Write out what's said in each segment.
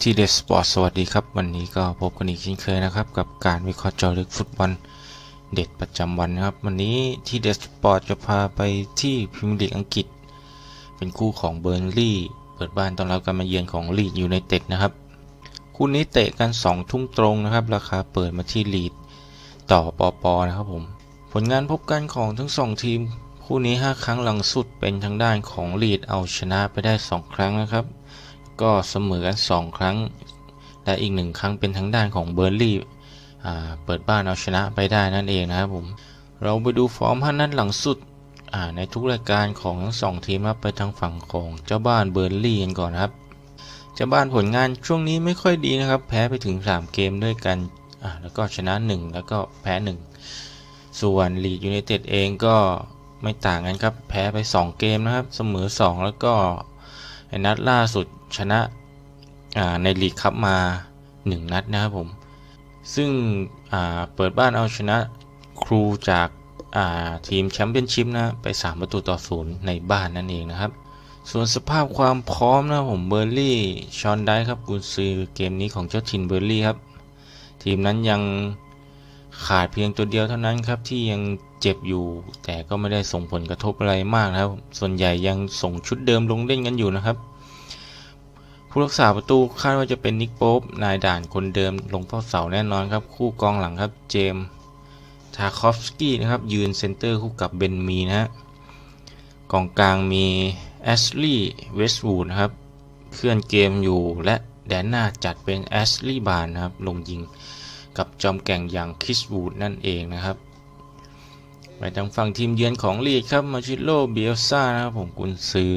ทีเดสปอร์ตสวัสดีครับ วันนี้ก็พบกันอีกเช่นเคยนะครับ กับการวิเคราะห์เจาะลึกฟุตบอลเด็ดประจำวันนะครับ วันนี้ที่เดสปอร์ตจะพาไปที่พรีเมียร์ลีกอังกฤษ เป็นคู่ของเบอร์นลี่ เปิดบ้านต้อนรับการมาเยือนของลีดยูไนเต็ดนะครับ คู่นี้เตะกัน2ทุ่มตรงนะครับ ราคาเปิดมาที่ลีดต่อปอปอนะครับผมผลงานพบกันของทั้งสองทีมคู่นี้ 5 ครั้งหลังสุดเป็นทางด้านของลีดเอาชนะไปได้ 2 ครั้งนะครับ ก็เสมอกัน2ครั้ง และอีกหนึ่งครั้งเป็นทางด้านของเบอร์ลี่เปิดบ้านเอาชนะไปได้นั่นเองนะครับผม เราไปดูฟอร์มห้านัดหลังสุดในทุกรายการของทั้งสองทีมครับไปทางฝั่งของเจ้าบ้านเบอร์ลี่กันก่อนครับ เจ้าบ้านผลงานช่วงนี้ไม่ค่อยดีนะครับ แพ้ไปถึง 3 เกมด้วยกัน แล้วก็ชนะ 1 แล้วก็แพ้ 1 ส่วนลีดยูไนเต็ดเองก็ไม่ต่างกันครับ แพ้ไป 2 เกมนะครับ เสมอ 2 แล้วก็ นัดล่าสุดชนะในลีกคัพมา 1 นัดนะครับผม ซึ่งเปิดบ้านเอาชนะครูจากทีมแชมเปี้ยนชิพนะไป3ประตูต่อศูนย์ในบ้านนั่นเองนะครับ ส่วนสภาพความพร้อมนะผมเบอร์ลี่ชอนได้ครับกุนซือเกมนี้ของเจ้าทินเบอร์ลี่ครับ ทีมนั้นยังขาดเพียงตัวเดียวเท่านั้นครับที่ยัง เจ็บอยู่ แต่ก็ไม่ได้ส่งผลกระทบอะไรมากนะครับ ส่วนใหญ่ยังส่งชุดเดิมลงเล่นกันอยู่นะครับ ผู้รักษาประตูคาดว่าจะเป็นนิกโป๊บนายด่านคนเดิมลงเฝ้าเสาแน่นอนครับ คู่กองหลังครับเจมทาคอฟสกี้นะครับ ยืนเซนเตอร์คู่กับเบนมีนะฮะกองกลางมีแอชลีย์เวสต์วูดนะครับเคลื่อนเกมอยู่และแดนหน้าจัดเป็นแอชลีย์บานนะครับ ลงยิงกับจอมแก่งอย่างคิสวูดนั่นเองนะครับ ไปทางฝั่งทีมเยือนของลีดครับมาชิโลเบียซ่านะครับผมกุนซือ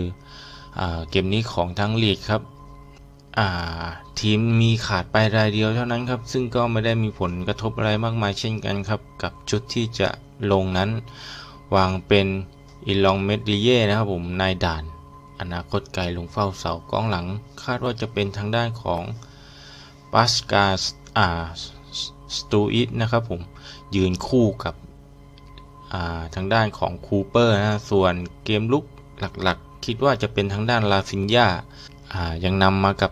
อเกมนี้ของทั้งลีดครับทีมมีขาดไปรายเดียวเท่านั้นครับ ซึ่งก็ไม่ได้มีผลกระทบอะไรมากมายเช่นกันครับ กับชุดที่จะลงนั้น วางเป็นอิลองเมดิเย่นะครับผมนายด่าน อนาคตไกลลงเฝ้าเสากองหลัง คาดว่าจะเป็นทางด้านของปัสกาอ่าสตูอิสนะครับผมยืนคู่กับ ทางด้านของคูเปอร์นะส่วนเกมลุกหลักๆ คิดว่าจะเป็นทางด้านลาฟินยายังนำมากับ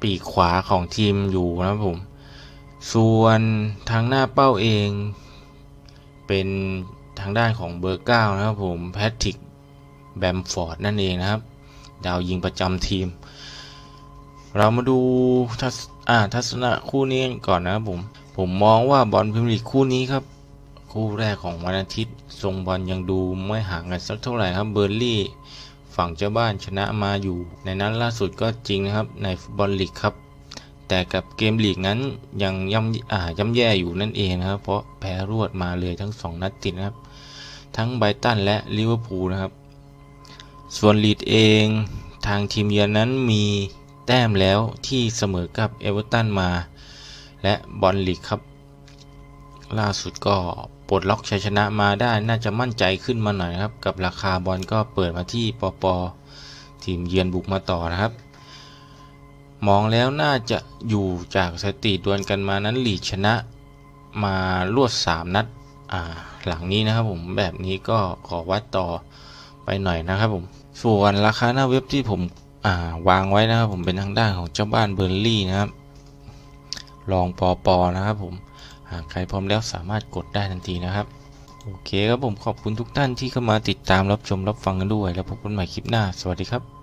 ปีกขวาของทีมอยู่นะผม ส่วนทางหน้าเป้าเอง เป็นทางด้านของเบอร์เก้านะครับผมแพทริกแบมฟอร์ดนั่นเองนะครับ ดาวยิงประจำทีม เรามาดูทัศทัศนะคู่นี้ก่อนนะครับผม ผมมองว่าบอลพิมลีกคู่นี้ครับ คู่แรกของวันอาทิตย์ ทรงบอลยังดูไม่ห่างกันสักเท่าไหร่ครับเบอร์ลี่ฝั่งเจ้าบ้านชนะมาอยู่ ในนั้นล่าสุดก็จริงนะครับในฟุตบอลลีกครับ แต่กับเกมลีกนั้นยังย่ำอ่าย่ำแย่อยู่นั่นเองนะครับ เพราะแพ้รวดมาเลยทั้ง 2 นัดติดนะครับ ทั้งไบตันและลิเวอร์พูลนะครับ ส่วนลีดเองทางทีมเยือนนั้นมีแต้มแล้วที่เสมอกับเอเวอร์ตันมา และบอลลีกครับ ล่าสุดก็ปลดล็อกชัยชนะมาได้น่าจะมั่นใจขึ้นมาหน่อยครับ กับราคาบอลก็เปิดมาที่ปปทีมเยือนบุกมาต่อนะครับ มองแล้วน่าจะอยู่จากสติดวลกันมานั้นหลีชนะมารวด 3 นัดหลังนี้นะครับผมแบบนี้ก็ขอวัดต่อไปหน่อยนะครับผมส่วนราคาหน้าเว็บที่ผมวางไว้นะครับผมเป็นทางด้านของเจ้าบ้านเบอร์ลี่นะครับลองปอปอนะครับผม หากใครพร้อมแล้วสามารถกดได้ทันทีนะครับ โอเคครับผมขอบคุณทุกท่านที่เข้ามาติดตามรับชมรับฟังกันด้วย แล้วพบกันใหม่คลิปหน้า สวัสดีครับ